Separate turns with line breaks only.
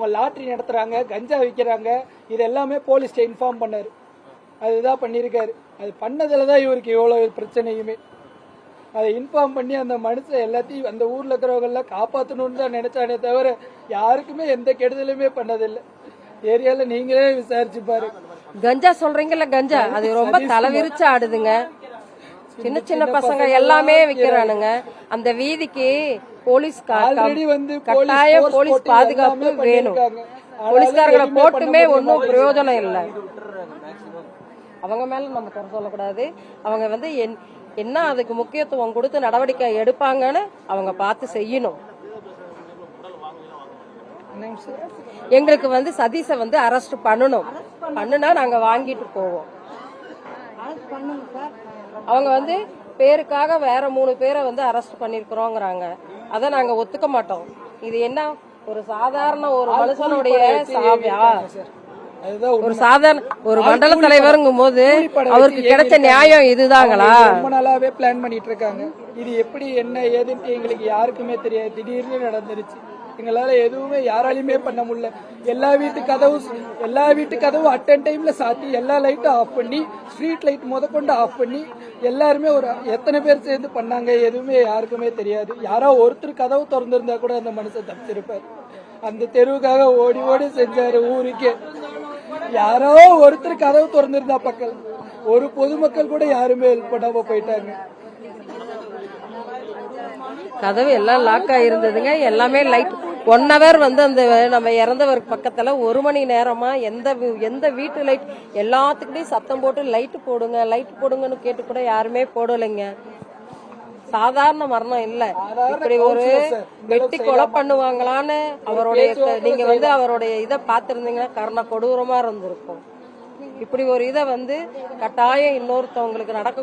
அவங்க லாட்ரி நடத்துறாங்க கஞ்சா விற்கிறாங்க இது எல்லாமே போலீஸ்ட்ட இன்ஃபார்ம் பண்ணாரு. அதுதான் பண்ணியிருக்காரு. அது பண்ணதுல தான் இவருக்கு இவ்வளோ பிரச்சனையுமே. அதை இன்ஃபார்ம் பண்ணி அந்த மனுஷன் எல்லாத்தையும் அந்த ஊர்ல இருக்கிறவங்கெல்லாம் காப்பாற்றணும்னு தான் நினைச்சானே தவிர யாருக்குமே எந்த கெடுதலுமே பண்ணதில்லை. ஏரியால நீங்களே விசாரிச்சு பாருங்க
கஞ்சா சொல்றீங்கல்ல கஞ்சா? அது ரொம்ப தலைவிரிச்சு ஆடுதுங்க. சின்ன சின்ன பசங்க எல்லாமே விக்கிறானுங்க. அந்த வீதிக்கு போலீஸ் கா-
ஆல்ரெடி வந்து
கட்டாயம்
force
போலீஸ் பாதுகாப்பு வேணும். போலீஸ்காரங்களை போட்டுமே ஒன்றும் பிரயோஜனம் இல்லை. அவங்க மேல நம்ம குறை சொல்லக்கூடாது. அவங்க வந்து என்- என்ன அதுக்கு முக்கியத்துவம் கொடுத்து நடவடிக்கை எடுப்பாங்கன்னு அவங்க பார்த்து செய்யணும்? எங்களுக்கு வந்து சதீஷை வந்து அரெஸ்ட் பண்ணணும். பண்ணுனா நாங்க வாங்கிட்டு போவோம். அவங்க வந்து பேருக்காக வேற மூணு பேரை வந்து அரெஸ்ட் பண்ணிருக்கிறோங்கிறாங்க. அதை நாங்க ஒத்துக்க மாட்டோம். இது என்ன? ஒரு சாதாரண ஒரு மனுஷனுடைய சாவியா ஒரு சாதாரண ஒரு மண்டல தலைவருங்கும் போது அவருக்கு கிடைச்ச நியாயம் இதுதாங்களா?
ரொம்ப நாளாவே பிளான் பண்ணிட்டு இருக்காங்க. இது எப்படி என்ன ஏதுன்ட்டு எங்களுக்கு யாருக்குமே தெரியாது. திடீர்னு நடந்துருச்சு. எங்களால் எதுவுமே யாராலையுமே பண்ண முடியல. எல்லா வீட்டு கதவும் எல்லா வீட்டு கதவும் அட்டன் டைமில் சாத்தி எல்லா லைட்டும் ஆஃப் பண்ணி ஸ்ட்ரீட் லைட் முதற்கொண்டு ஆஃப் பண்ணி எல்லாருமே ஒரு எத்தனை பேர் சேர்ந்து பண்ணாங்க எதுவுமே யாருக்குமே தெரியாது. யாரோ ஒருத்தர் கதவு திறந்துருந்தா கூட அந்த மனுஷன் தப்பிச்சிருப்பார். அந்த தெருவுக்காக ஓடி ஓடி செஞ்சார் ஊருக்கே. யாரோ ஒருத்தர் கதவு திறந்திருந்தா பக்கம் ஒரு பொதுமக்கள் கூட யாருமே ஹெல்ப் பண்ணாம போயிட்டாங்க.
கதவு எல்லாம் லாக் ஆயிருந்ததுங்க. எல்லாமே லைட் ஒன் ஹவர் வந்து அந்த நம்ம இறந்தவர் பக்கத்துல ஒரு மணி நேரமா எந்த எந்த வீட்டு லைட் எல்லாத்துக்கிட்டையும் சத்தம் போட்டு லைட் போடுங்க லைட் போடுங்கன்னு கேட்டு கூட யாருமே போடலைங்க. சாதாரண மரணம் இல்ல. இப்படி ஒரு வெட்டி கொலை பண்ணுவாங்களான்னு அவருடைய நீங்க வந்து அவருடைய இதை பார்த்திருந்தீங்கன்னா கருணை கொடூரமா இருந்திருக்கும். இப்படி ஒரு இதை வந்து கட்டாயம் இன்னொருத்தவங்களுக்கு நடக்க